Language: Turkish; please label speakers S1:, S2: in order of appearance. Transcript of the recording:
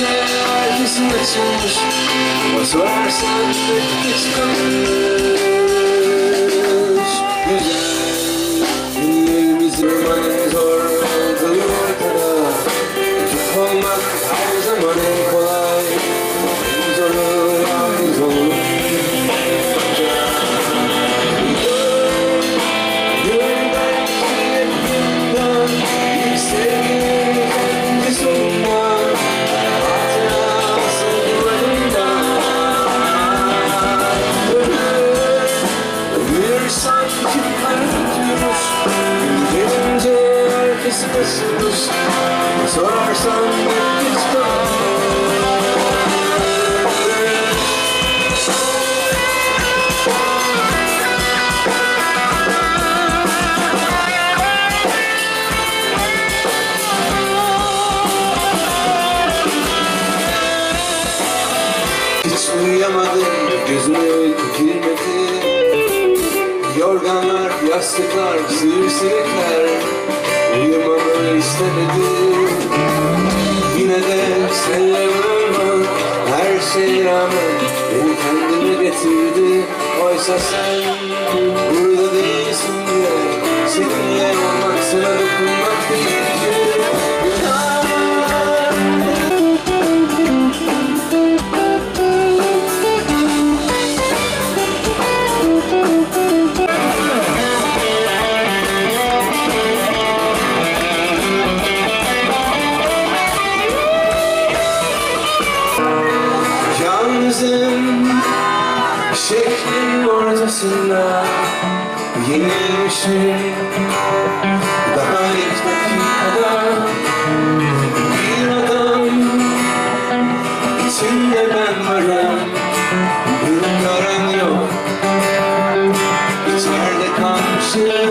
S1: i just want to say Was war's denn? Ich komme. Sorarsan yastıklar, sivrisinekler Uyumamı istemedi Yine de seninle olmak Her şeye rağmen beni kendime getirdi. Oysa sen burada değilsin diye Seninle Yalnızım şehrin ortasında Yenilmişim. Daha ilk dakikada Bir adam içinde ben varım. Görünmüyorum yok. İçeride kalmışım